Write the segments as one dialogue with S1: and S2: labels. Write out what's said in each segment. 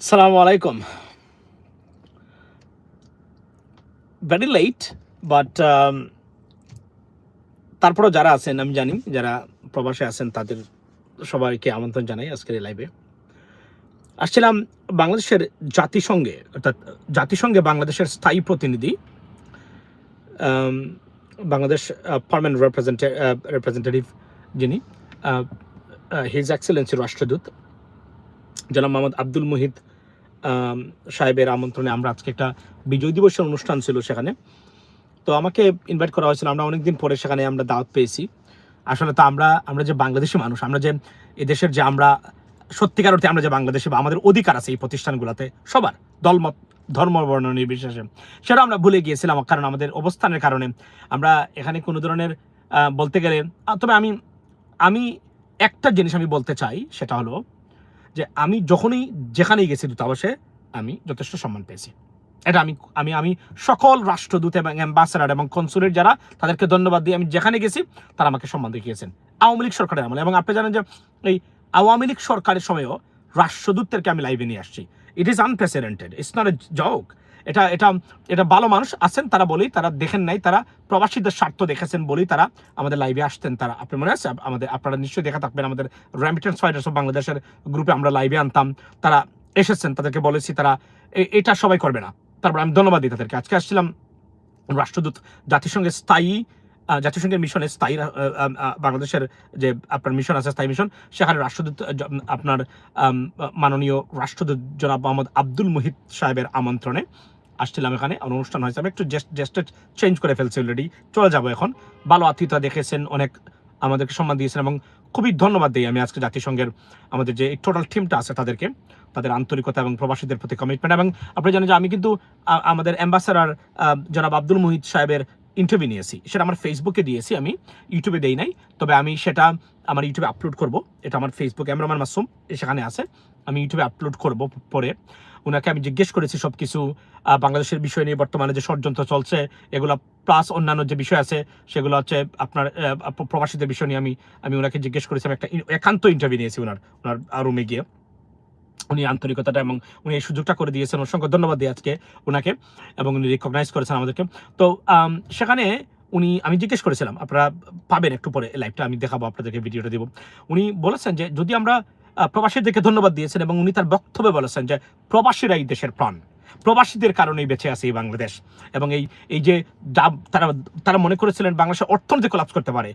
S1: Alaikum. Very late, but um, তারপরও যারা আছেন আমি জানি যারা প্রবাসে আছেন তাদের সবাইকে আমন্ত্রণ জানাই আজকের এই লাইভে আসছিলাম বাংলাদেশের জাতিসংঘে অর্থাৎ জাতিসংঘে বাংলাদেশের স্থায়ী প্রতিনিধি বাংলাদেশ পারমানেন্ট রিপ্রেজেন্টেটিভ যিনি হিজ এক্সেলেন্সি রাষ্ট্রদূত জনাব মোহাম্মদ আব্দুল মুহিত সাহেবের আমন্ত্রণে আমরা আজকে একটা বিজয় দিবসের অনুষ্ঠান ছিল সেখানে। তো আমাকে ইনভাইট করা হয়েছিল, আমরা অনেকদিন পরে সেখানে আমরা দাওয়াত পেয়েছি। আসলে তো আমরা আমরা যে বাংলাদেশি মানুষ, আমরা যে এদেশের যে আমরা, সত্যিকার অর্থে আমরা যে বাংলাদেশে বা আমাদের অধিকার আছে এই প্রতিষ্ঠানগুলোতে, সবার দলমত, ধর্ম বর্ণ নির্বিশেষে সেটা আমরা ভুলে গিয়েছিলাম কারণ আমাদের অবস্থানের কারণে। আমরা এখানে কোনো ধরনের বলতে গেলে তবে আমি আমি একটা জিনিস আমি বলতে চাই, সেটা হলো যে আমি যখনই যেখানেই গেছি দূতাবাসে, আমি যথেষ্ট সম্মান পেয়েছি। এটা আমি আমি আমি সকল রাষ্ট্রদূত এবং অ্যাম্বাসেডার এবং কনসুলেট যারা, তাদেরকে ধন্যবাদ দিয়ে আমি যেখানে গেছি, তারা আমাকে সম্মান দেখিয়েছেন। আওয়ামী লীগ সরকারের আমলে। এবং আপনি জানেন যে এই আওয়ামী লীগ সরকারের সময়ও রাষ্ট্রদূতদেরকে আমি লাইভে নিয়ে আসছি। It is unprecedented it's not a joke এটা এটা এটা ভালো মানুষ আছেন, তারা বলেই তারা দেখেন নাই, তারা প্রবাসীদের স্বার্থ দেখেছেন বলেই তারা আমাদের লাইভে আসতেন, তারা। আপনি মনে আছে? আমাদের, আপনারা নিশ্চয়ই দেখা থাকবেন আমাদের র্যামিটেন্স ফাইটার্স অফ বাংলাদেশের গ্রুপে আমরা লাইভে আনতাম। তারা এসেছেন, তাদেরকে বলেছি তারা এটা সবাই করবে না। তারপর আমি ধন্যবাদ দিই তাদেরকে। আজকে আসছিলাম রাষ্ট্রদূত, জাতিসংঘের স্থায়ী জাতিসংঘের মিশনে স্থায়ী বাংলাদেশের যে আপনার মিশন আছে, স্থায়ী মিশন সেখানে রাষ্ট্রদূত আপনার মাননীয় রাষ্ট্রদূত জনাব মোহাম্মদ আব্দুল মুহিত সাহেবের আমন্ত্রণে আসছিলাম এখানে আমার অনুষ্ঠান হয়েছে। আমি একটু জেস্টে চেঞ্জ করে ফেলছি অলরেডি চলে যাব এখন। ভালো আতিথ্যতা দেখেছেন, অনেক আমাদেরকে সম্মান দিয়েছেন এবং খুবই ধন্যবাদ দিই আমি আজকে জাতিসংঘের আমাদের যে টোটাল টিমটা আছে তাদেরকে, তাদের আন্তরিকতা এবং প্রবাসীদের প্রতি কমিটমেন্ট এবং আপনি জানেন যে আমি কিন্তু আমাদের অ্যাম্বাসাডার জনাব আব্দুল মুহিত সাহেবের ইন্টারভিউ নিয়েছি। সেটা আমার ফেসবুকে দিয়েছি আমি ইউটিউবে দেই নাই। তবে আমি সেটা আমার ইউটিউবে আপলোড করব। এটা আমার ফেসবুক এমরামান মাসুম সেখানে আছে। আমি ইউটিউবে আপলোড করব পরে। ওনাকে আমি জিজ্ঞেস করেছি সব কিছু বাংলাদেশের বিষয় নিয়ে বর্তমানে যে ষড়যন্ত্র চলছে, এগুলো প্লাস অন্যান্য যে বিষয় আছে, সেগুলো হচ্ছে আপনার প্রবাসীদের বিষয় নিয়ে আমি আমি ওনাকে জিজ্ঞেস করেছি, আমি একটা একান্ত ইন্টারভিউ নিয়েছি ওনার ওনার রুমে গিয়ে। উনি আন্তরিকতাটা এবং উনি এই সুযোগটা করে দিয়েছেন, অসংখ্য ধন্যবাদ দিই আজকে ওনাকে এবং উনি রিকগনাইজ করেছেন আমাদেরকে। তো সেখানে উনি, আমি জিজ্ঞেস করেছিলাম, আপনারা পাবেন একটু পরে লাইভটা আমি দেখাবো, আপনাদেরকে ভিডিওটা দিব। উনি বলেছেন যে, যদি আমরা প্রবাসীদেরকে ধন্যবাদ দিয়েছেন এবং উনি তার বক্তব্যে বলেছেন যে প্রবাসীরা এই দেশের প্রাণ। প্রবাসীদের কারণেই বেঁচে আছে এই বাংলাদেশ। এবং এই এই যে তারা তারা মনে করেছিলেন বাংলাদেশের অর্থনীতি কোলাপস করতে পারে।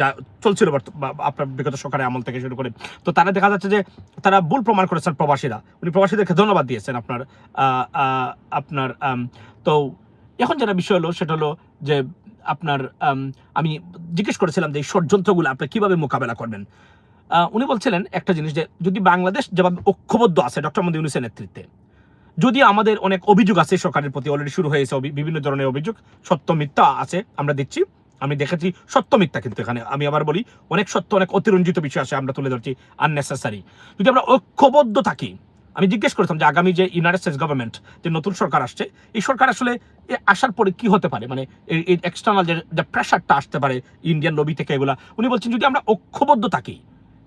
S1: যা চলছিল আপনার বিগত সরকারের আমল থেকে শুরু করে। তো তারা দেখা যাচ্ছে যে তারা ভুল প্রমাণ করেছেন প্রবাসীরা। উনি প্রবাসীদেরকে ধন্যবাদ দিয়েছেন আপনার আপনার তো এখন যেটা বিষয় হলো, সেটা হলো যে আপনার আমি জিজ্ঞেস করেছিলাম যে এই ষড়যন্ত্রগুলো আপনি কীভাবে মোকাবেলা করবেন? উনি বলছিলেন একটা জিনিস যে যদি বাংলাদেশ যেভাবে ঐক্যবদ্ধ আছে ডক্টর মোদী ইউনুসের নেতৃত্বে, যদি আমাদের অনেক অভিযোগ আছে সরকারের প্রতি অলরেডি শুরু হয়েছে বিভিন্ন ধরনের অভিযোগ, সত্য মিথ্যা আছে, আমরা দেখছি আমি দেখেছি সত্য মিথ্যা কিন্তু এখানে। আমি আবার বলি, অনেক সত্য, অনেক অতিরঞ্জিত বিষয় আছে, আমরা তুলে ধরছি আননেসেসারি যদি আমরা ঐক্যবদ্ধ থাকি, আমি জিজ্ঞেস করেছিলাম যে আগামী যে ইউনাইটেড স্টেটস গভর্নমেন্ট যে নতুন সরকার আসছে, এই সরকার আসলে আসার পরে কি হতে পারে? মানে এই- এক্সটার্নাল যে প্রেশারটা আসতে পারে ইন্ডিয়ান লবি থেকে এগুলা। উনি বলছেন, যদি আমরা ঐক্যবদ্ধ থাকি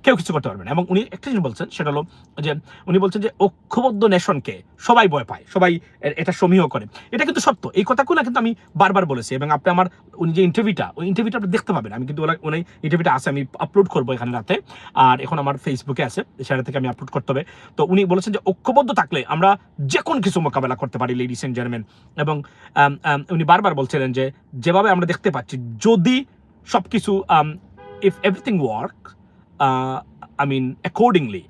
S1: কেউ কিছু করতে পারবে না। এবং উনি একটা জিনিস বলছেন, সেটা হলো যে উনি বলছেন যে ঐক্যবদ্ধ নেশনকে সবাই ভয় পায়, সবাই এটা সমীহ করে। এটা কিন্তু সত্য। এই কথাগুলো কিন্তু আমি বারবার বলেছি এবং আপনি আমার উনি যে ইন্টারভিউটা ওই ইন্টারভিউটা আপনি দেখতে পাবেন। আমি কিন্তু উনি ইন্টারভিউটা আছে, আমি আপলোড করব এখানে রাতে। আর এখন আমার ফেসবুকে আছে, সেটা থেকে আমি আপলোড করতে হবে। তো উনি বলেছেন যে ঐক্যবদ্ধ থাকলে আমরা যে কোনো কিছু মোকাবেলা করতে পারি লেডিস এন্ড জেন্টলম্যান এবং উনি বারবার বলছিলেন যে যেভাবে আমরা দেখতে পাচ্ছি, যদি সব কিছু if everything work I mean, accordingly,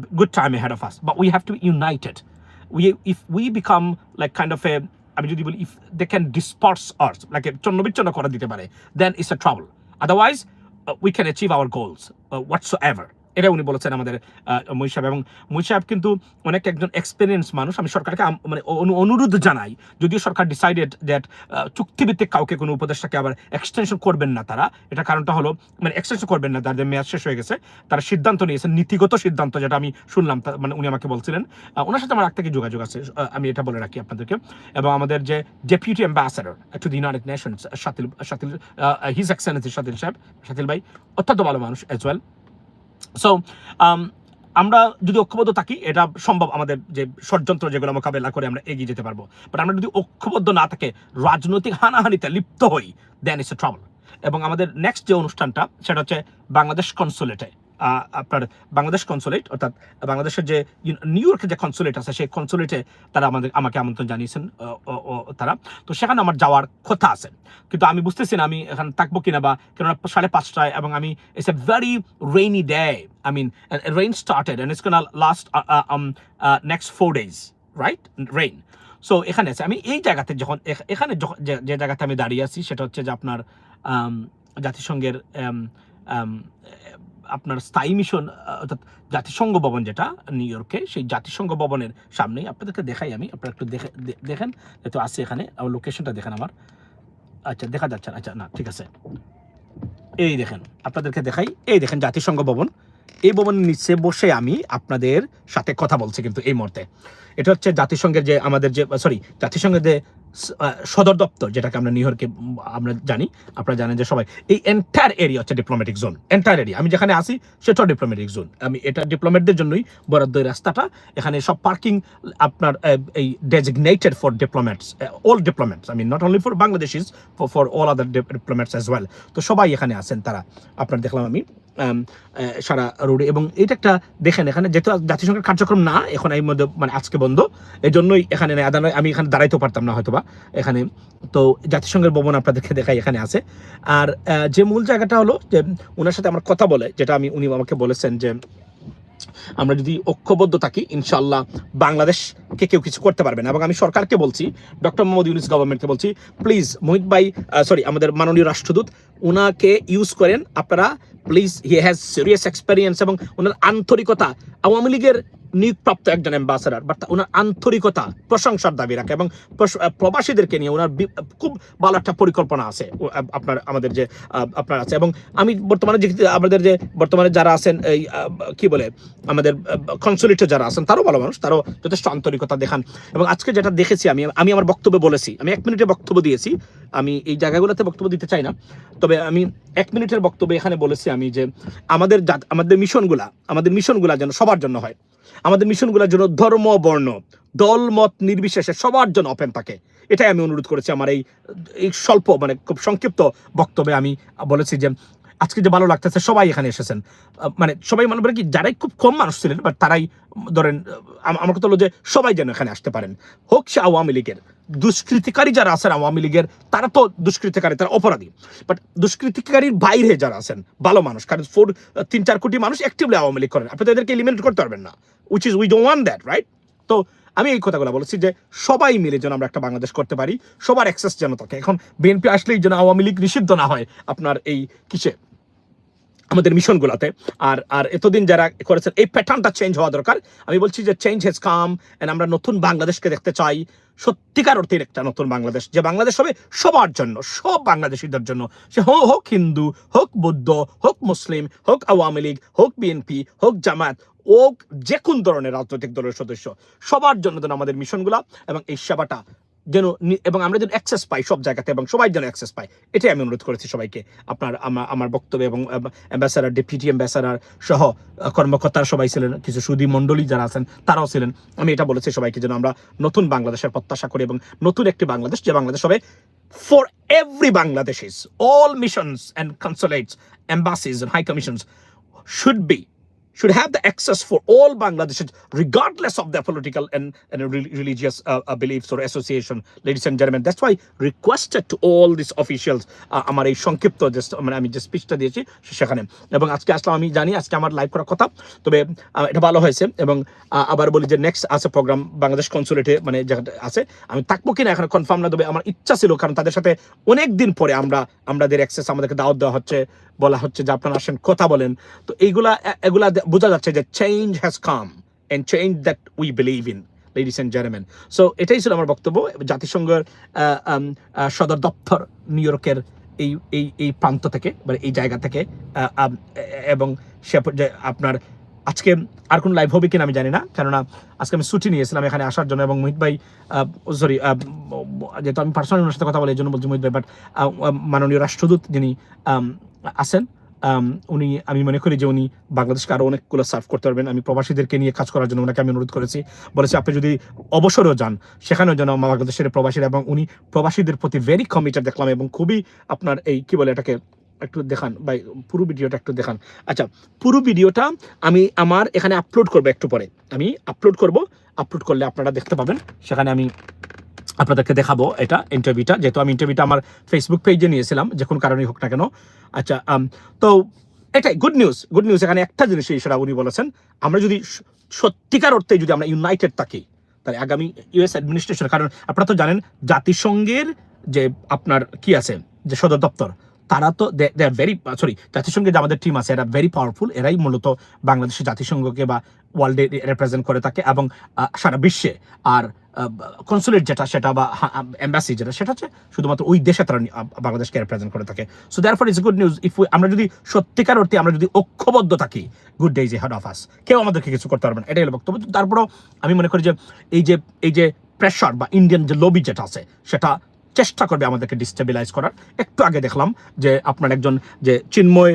S1: b- good time ahead of us. But we have to be united. We, if we become like kind of a, আমি যদি বলি if they can disperse us, like a চন্ন বিচ্ছন্ন করে দিতে পারে, then it's a trouble. Otherwise, uh, we can achieve our goals uh, whatsoever. এটা উনি বলেছেন আমাদের মই সাহেব। এবং মই সাহেব কিন্তু অনেক একজন এক্সপিরিয়েন্স মানুষ। আমি সরকারকে মানে অনু- অনুরোধ জানাই, যদিও সরকার ডিসাইডেড দ্যাট চুক্তিভিত্তিক কাউকে, কোনো উপদেষ্টাকে আবার এক্সটেনশন করবেন না তারা। এটা কারণটা হলো মানে এক্সটেনশন করবেন না তাদের মেয়াদ শেষ হয়ে গেছে, তারা সিদ্ধান্ত নিয়েছেন নীতিগত সিদ্ধান্ত, যেটা আমি শুনলাম মানে উনি আমাকে বলছিলেন। ওনার সাথে আমার আগ থেকে যোগাযোগ আছে আমি এটা বলে রাখি আপনাদেরকে। এবং আমাদের যে deputy ambassador to the United Nations Shatil Shatil his excellency Shatil সাহেব, শাতিল ভাই, অত্যন্ত ভালো মানুষ অ্যাজ ওয়েল সো আমরা যদি ঐক্যবদ্ধ থাকি, এটা সম্ভব আমাদের যে ষড়যন্ত্র যেগুলো মোকাবেলা করে আমরা এগিয়ে যেতে পারব। বাট আমরা যদি ঐক্যবদ্ধ না থাকে, রাজনৈতিক হানাহানিতে লিপ্ত হই দেন ইস এ ট্রাভেল এবং আমাদের নেক্সট যে অনুষ্ঠানটা, সেটা হচ্ছে বাংলাদেশ কনসুলেটে আপনার বাংলাদেশ কনসুলেট অর্থাৎ বাংলাদেশের যে নিউ ইয়র্কের যে কনসুলেট আছে, সেই কনসুলেটে তারা আমাদের, আমাকে আমন্ত্রণ জানিয়েছেন তারা। তো সেখানে আমার যাওয়ার কথা আছে। কিন্তু আমি বুঝতেছি না আমি এখানে থাকব কিনা বা কেননা সাড়ে পাঁচটায় এবং আমি it's a very rainy day I mean rain started and it's last next four days right rain so এখানে আছে। আমি এই জায়গাতে যখন এখানে যে জায়গাতে আমি দাঁড়িয়ে আছি, সেটা হচ্ছে যে আপনার জাতিসংঘের আপনার স্থায়ী মিশন অর্থাৎ জাতিসংঘ ভবন যেটা নিউ ইয়র্কে সেই জাতিসংঘ ভবনের সামনেই আপনাদেরকে দেখাই আমি। আপনারা একটু দেখে দেখেন, যেহেতু আছে এখানে আমার লোকেশনটা দেখেন আমার। আচ্ছা দেখা যাচ্ছে আচ্ছা না, ঠিক আছে। এই দেখেন, আপনাদেরকে দেখাই। এই দেখেন জাতিসংঘ ভবন। এই ভবনের নিচে বসে আমি আপনাদের সাথে কথা বলছি কিন্তু এই মুহূর্তে। এটা হচ্ছে জাতিসংঘের যে আমাদের যে সরি জাতিসংঘের যে সদর দপ্তর, যেটাকে আমরা নিউ ইয়র্কে, আমরা জানি, আপনারা জানেন যে সবাই, এই এন্টায়ার এরিয়া হচ্ছে ডিপ্লোম্যাটিক জোন এন্টায়ার এরিয়া আমি যেখানে আছি, সেটাও ডিপ্লোম্যাটিক জোন আমি এটা ডিপ্লোম্যাটদের জন্যই বরাদ্দ রাস্তাটা। এখানে সব পার্কিং আপনার এই designated for diplomats all diplomats I mean not only for Bangladesh is for all other diplomats as well তো সবাই এখানে আছেন তারা। আপনার দেখলাম আমি সারা রোডে। এবং এটা একটা, দেখেন, এখানে যেহেতু জাতিসংঘের কার্যক্রম না, এখন এই মধ্যে মানে আজকে বন্ধ এই জন্যই এখানে নেই আদালত আমি এখানে দাঁড়াইতেও পারতাম না হয়তোবা এখানে। তো জাতিসংঘের ভবন আপনাদেরকে দেখাই এখানে আছে। আর যে মূল জায়গাটা হলো যে ওনার সাথে আমার কথা বলে, যেটা আমি, উনি আমাকে বলেছেন যে আমরা যদি ঐক্যবদ্ধ থাকি ইনশাল্লাহ বাংলাদেশকে কেউ কিছু করতে পারবে না। এবং আমি সরকারকে বলছি, ডক্টর মোহাম্মদ ইউনুস গভর্নমেন্টকে বলছি প্লিজ মোহিত ভাই সরি আমাদের মাননীয় রাষ্ট্রদূত ওনাকে ইউজ করেন, আপনারা please he has serious experience এবং ওনার আন্তরিকতা আওয়ামী লীগের নিয়োগপ্রাপ্ত একজন অ্যাম্বাসাডার বাট ওনার আন্তরিকতা, প্রশংসার দাবি রাখে এবং প্রবাসীদেরকে নিয়ে ওনার খুব ভালো একটা পরিকল্পনা আছে আপনার, আমাদের যে আপনার আছে এবং আমি বর্তমানে যে আমাদের যে, বর্তমানে যারা আছেন, এই কি বলে, আমাদের কনসুলেটে যারা আছেন, তারও ভালো মানুষ, তারও যথেষ্ট আন্তরিকতা দেখান এবং আজকে যেটা দেখেছি আমি আমি আমার বক্তব্যে বলেছি, আমি এক মিনিটে বক্তব্য দিয়েছি আমি এই জায়গাগুলোতে বক্তব্য দিতে চাই না। তবে আমি এক মিনিটের বক্তব্য এখানে বলেছি আমি যে আমাদের আমাদের মিশনগুলা আমাদের মিশনগুলা যেন সবার জন্য হয়। আমাদের মিশনগুলোর জন্য ধর্ম, বর্ণ, দল, মত নির্বিশেষে সবার জন্য অপেন থাকে। এটাই আমি অনুরোধ করেছি। আমার এই এই স্বল্প মানে খুব সংক্ষিপ্ত বক্তব্যে আমি বলেছি যে আজকে যে ভালো লাগতেছে, সবাই এখানে এসেছেন। মানে সবাই মনে করে কি, যারাই খুব কম মানুষ ছিলেন বাট তারাই ধরেন আমার কথা হলো যে সবাই যেন এখানে আসতে পারেন। হোক সে আওয়ামী লীগের, দুষ্কৃতিকারী যারা আছেন আওয়ামী লীগের, তারা তো দুষ্কৃতিকারী, তারা অপরাধী। বাট দুষ্কৃতিকারীর বাইরে যারা আছেন, ভালো মানুষ, কারণ ফোর তিন, চার কোটি মানুষ অ্যাক্টিভলি আওয়ামী লীগ করেন। আপনি তো এদেরকে এলিমিনেট করতে পারবেন না which is we don't want that right তো আমি এই কথাগুলো বলেছি যে সবাই মিলে যেন আমরা একটা বাংলাদেশ করতে পারি, সবার অ্যাক্সেস যেন থাকে। এখন বিএনপি আসলেই যেন আওয়ামী লীগ নিষিদ্ধ না হয় আপনার এই কিসে? আমাদের মিশনগুলোতে আর আর এতদিন যারা করেছেন, এই প্যাটার্নটা চেঞ্জ হওয়া দরকার। আমি বলছি যে চেঞ্জ হ্যাজ কাম এন্ড আমরা নতুন বাংলাদেশকে দেখতে চাই। সত্যিকার অর্থের একটা নতুন বাংলাদেশ। যে বাংলাদেশ হবে সবার জন্য, সব বাংলাদেশিদের জন্য। সে হোক হিন্দু, হোক বৌদ্ধ, হোক মুসলিম, হোক আওয়ামী লীগ, হোক বিএনপি হোক জামায়াত, হোক যে কোন ধরনের রাজনৈতিক দলের সদস্য, সবার জন্য যেন আমাদের মিশনগুলা এবং এই সেবাটা যেন এবং আমরা যেন অ্যাক্সেস পাই সব জায়গাতে এবং সবাই যেন অ্যাক্সেস পাই এটাই আমি অনুরোধ করেছি সবাইকে। আপনার আমার আমার বক্তব্য এবং অ্যাম্বাসাডার ডেপুটি অ্যাম্বাসাডার সহ কর্মকর্তারা সবাই ছিলেন, কিছু সুদী মণ্ডলী যারা আছেন, তারাও ছিলেন। আমি এটা বলেছি সবাইকে যেন আমরা নতুন বাংলাদেশের প্রত্যাশা করি এবং নতুন একটি বাংলাদেশ, যে বাংলাদেশ হবে for every Bangladeshis all missions and consulates and high commissions should be should have the access for all Bangladeshis, regardless of their political and, and religious uh, uh, beliefs or association, ladies and gentlemen. That's why requested to all these officials, আমার এই সংক্ষিপ্ত মানে আমি যে স্পিচটা দিয়েছি সেখানে। এবং আজকে আসলাম আমি জানি আজকে আমার লাইভ করার কথা। তবে এটা ভালো হয়েছে এবং আবার বলি যে নেক্সট আছে প্রোগ্রাম বাংলাদেশ কনসুলেটে মানে যেটা আছে। আমি থাকব কিনা এখন কনফার্ম না তবে আমার ইচ্ছা ছিল কারণ তাদের সাথে অনেক দিন পরে আমরা আমাদের অ্যাক্সেস আমাদেরকে দাওয়াত দেওয়া হচ্ছে। বলা হচ্ছে যে আপনারা আসেন, কথা বলেন। তো এইগুলা এগুলা বোঝা যাচ্ছে যে change has come and change that we believe in ladies and gentleman so এটাই ছিল আমার বক্তব্য। জাতিসংঘের সদর দপ্তর নিউ ইয়র্কের এই এই এই প্রান্ত থেকে বা এই জায়গা থেকে এবং সে আপনার আজকে আর কোনো লাইভ হবে কিনা আমি জানি না। কেননা আজকে আমি ছুটি নিয়েছিলাম এখানে আসার জন্য এবং মোহিত ভাই সরি যেহেতু আমি পার্সোনালি ওনার সাথে কথা বলি, এই জন্য বলছি মোহিত ভাই বাট মাননীয় রাষ্ট্রদূত যিনি আছেন উনি, আমি মনে করি যে উনি বাংলাদেশকে আরও অনেকগুলো সার্ভ করতে পারবেন। আমি প্রবাসীদেরকে নিয়ে কাজ করার জন্য ওনাকে আমি অনুরোধ করেছি। বলেছি, আপনি যদি অবসরও যান, সেখানেও যেন বাংলাদেশের প্রবাসীরা এবং উনি প্রবাসীদের প্রতি ভেরি কমিটেড দেখলাম এবং খুবই আপনার এই, কি বলে এটাকে একটু দেখান, ভাই, পুরো ভিডিওটা একটু দেখান। আচ্ছা পুরো ভিডিওটা আমি আমার এখানে আপলোড করব একটু পরে। আমি আপলোড করব আপলোড করলে আপনারা দেখতে পাবেন। সেখানে আমি আপনাদেরকে দেখাবো এটা ইন্টারভিউটা যেহেতু আমি ইন্টারভিউটা আমার ফেসবুক পেজে নিয়েছিলাম, যে কোনো কারণেই হোক না কেন। আচ্ছা তো এটাই গুড নিউজ গুড নিউজ এখানে একটা জিনিস সেটা উনি বলেছেন, আমরা যদি সত্যিকার অর্থে যদি আমরা ইউনাইটেড থাকি, তাহলে আগামী ইউএস অ্যাডমিনিস্ট্রেশন কারণ আপনারা তো জানেন, জাতিসংঘের যে আপনার কি আছে, যে সদর দপ্তর তারা তো দে আর ভেরি সরি জাতিসংঘের যে আমাদের টিম আছে, এরা ভেরি পাওয়ারফুল এরাই মূলত বাংলাদেশের জাতিসংঘকে বা ওয়ার্ল্ডে রিপ্রেজেন্ট করে থাকে এবং সারা বিশ্বে আর কনসুলেট যেটা, সেটা বা এম্বাসি যেটা, সেটা হচ্ছে শুধুমাত্র ওই দেশে তারা বাংলাদেশকে রিপ্রেজেন্ট করে থাকে। So therefore is good news if আমরা যদি সত্যিকার অর্থে, আমরা যদি ঐক্যবদ্ধ থাকি good day is head of us কেউ আমাদেরকে কিছু করতে পারবে না। এটাই হলো বক্তব্য। তারপরেও আমি মনে করি যে, এই যে এই যে প্রেশার বা ইন্ডিয়ান যে লবি যেটা আছে, সেটা চেষ্টা করবে আমাদেরকে ডিস্টেবিলাইজ করার। একটু আগে দেখলাম যে আপনার একজন যে চিন্ময়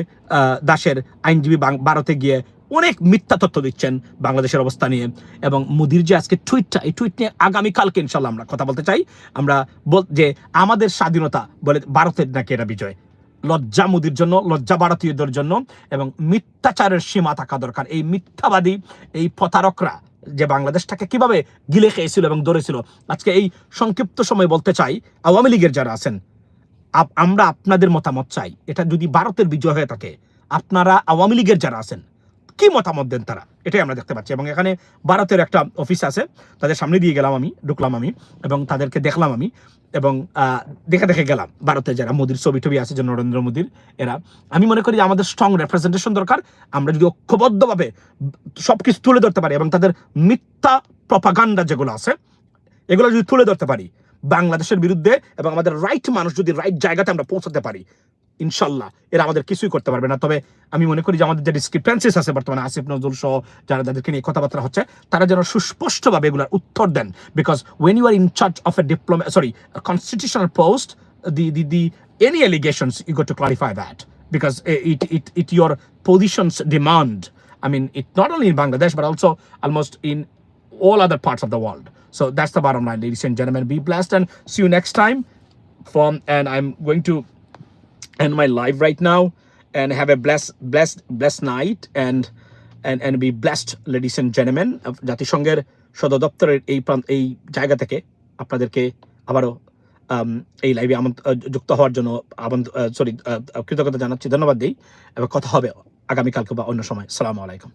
S1: দাসের আইনজীবী ভারতে গিয়ে অনেক মিথ্যা তথ্য দিচ্ছেন বাংলাদেশের অবস্থা নিয়ে এবং মোদির যে আজকে টুইটটা এই টুইট নিয়ে আগামীকালকে ইনশাল্লাহ আমরা কথা বলতে চাই। আমরা বল যে আমাদের স্বাধীনতা বলে ভারতের নাকি এটা বিজয়। লজ্জা মোদির জন্য, লজ্জা ভারতীয়দের জন্য এবং মিথ্যাচারের সীমা থাকা দরকার। এই মিথ্যাবাদী, এই প্রতারকরা যে বাংলাদেশটাকে কীভাবে গিলে খেয়েছিল এবং ধরেছিল। আজকে এই সংক্ষিপ্ত সময় বলতে চাই, আওয়ামী লীগের যারা আছেন আমরা আপনাদের মতামত চাই। এটা যদি ভারতের বিজয় হয়ে থাকে, আপনারা আওয়ামী লীগের যারা আছেন কি মতামত দেন তারা? এটাই আমরা দেখতে পাচ্ছি। এবং এখানে ভারতের একটা অফিস আছে। তাদের সামনে দিয়ে গেলাম আমি, ঢুকলাম আমি, এবং তাদেরকে দেখলাম আমি, এবং দেখে দেখে গেলাম ভারতে যারা মোদির ছবি টবি আছে যে নরেন্দ্র মোদির, এরা। আমি মনে করি আমাদের স্ট্রং রেপ্রেজেন্টেশন দরকার। আমরা যদি ঐক্যবদ্ধভাবে সব কিছু তুলে ধরতে পারি, এবং তাদের মিথ্যা প্রপাগান্ডা যেগুলো আছে, এগুলো যদি তুলে ধরতে পারি, বাংলাদেশের বিরুদ্ধে এবং আমাদের রাইট মানুষ যদি রাইট জায়গাতে আমরা পৌঁছাতে পারি ইনশাল্লাহ এরা আমাদের কিছুই করতে পারবে না। তবে আমি মনে করি যে আমাদের যে ডিসক্রিপেন্সিস আছে বর্তমানে, আসিফ নজরুল সহ যারা তাদেরকে নিয়ে কথাবার্তা হচ্ছে, তারা যেন সুস্পষ্টভাবে এগুলোর উত্তর দেন। Because when you are in charge of a diploma sorry constitutional post the the the any allegations you go to clarify that because it it it your positions demand I mean it not only in Bangladesh but also almost in all other parts of the world so that's the bottom line ladies and general be blast and see you next time from and I am going to end my live right now, and have a blessed blessed blessed night, and and and be blessed, ladies and gentlemen জাতিসংঘের সদর দপ্তরের এই প্রান্ত, এই জায়গা থেকে আপনাদেরকে আবারও এই লাইভে যুক্ত হওয়ার জন্য সরি কৃতজ্ঞতা জানাচ্ছি, ধন্যবাদ দিই। এবার কথা হবে আগামীকালকে বা অন্য সময়। সালামু আলাইকুম।